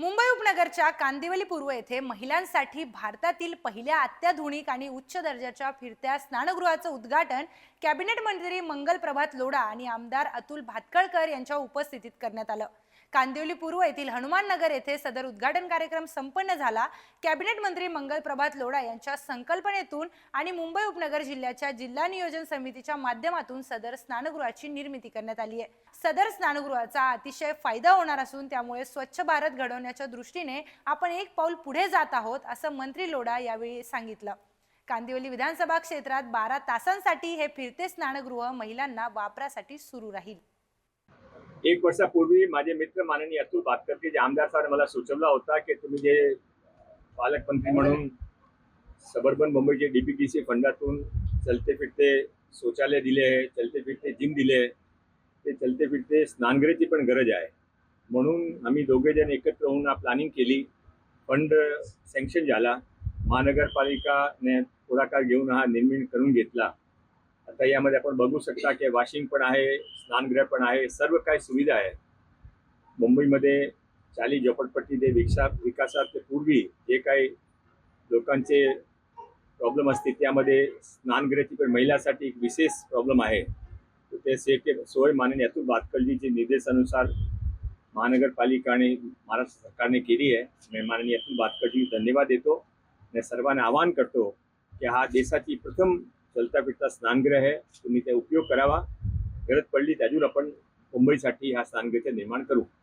मुंबई उपनगरच्या कांदिवली पूर्व येथे महिलांसाठी भारतातील पहिल्या अत्याधुनिक आणि उच्च दर्जाच्या फिरत्या स्नानगृहाचं उद्घाटन कॅबिनेट मंत्री मंगल प्रभात लोढा आणि आमदार अतुल भातखळकर यांच्या उपस्थितीत करण्यात आलं. कांदिवली पूर्व येथील हनुमान नगर येथे सदर उद्घाटन कार्यक्रम संपन्न झाला. कॅबिनेट मंत्री मंगल प्रभात लोढा यांच्या संकल्पनेतून आणि मुंबई उपनगर जिल्ह्याच्या जिल्हा नियोजन समितीच्या माध्यमातून सदर स्नानगृहाची निर्मिती करण्यात आली आहे. सदर स्नानगृहाचा अतिशय फायदा होणार असून त्यामुळे स्वच्छ भारत घडवण्याच्या दृष्टीने आपण एक पाऊल पुढे जात आहोत असं मंत्री लोढा यावेळी सांगितलं. कांदिवली विधानसभा क्षेत्रात बारा तासांसाठी हे फिरते स्नानगृह महिलांना वापरासाठी सुरू राहील. एक वर्षापूर्वी माझे मित्र माननीय अतुल भातकर्ते जे आमदार सर मला सुचवला होता की तुम्ही जे पालकमंत्री म्हणून सबर्बन मुंबईचे डीपीटीसी फंडातून चलते फिरते शौचालय दिले आहे चलते फिरते जिम दिले आहे ते चलते फिरते स्नानगृहाची पण गरज आहे. म्हणून आम्ही दोघे जण एकत्र होऊन हा प्लॅनिंग केली. फंड सँक्शन झाला. महानगरपालिकाने पुढाकार घेऊन हा निर्मिती करून घेतला. आता यामध्ये आपण बघू शकता की वॉशिंग पण आहे स्नानगृह पण आहे सर्व काही सुविधा आहे. मुंबईमध्ये चाली झोपडपट्टी ते विकसा विकासात पूर्वी जे काही लोकांचे प्रॉब्लेम असते त्यामध्ये स्नानगृहाची पण महिलासाठी एक विशेष प्रॉब्लेम आहे. ते सोय माननीय अतुल भातकलजीचे निर्देशानुसार महानगरपालिकाने महाराष्ट्र सरकारने केली आहे. मी माननीय बातकटी धन्यवाद देतो आणि सर्वांना आवाहन करतो की हा देशाची प्रथम चलता फिरता स्नानगृह आहे. तुम्ही ते उपयोग करावा. गरज पडली त्यातून आपण मुंबईसाठी हा स्नानगृहचं निर्माण करू.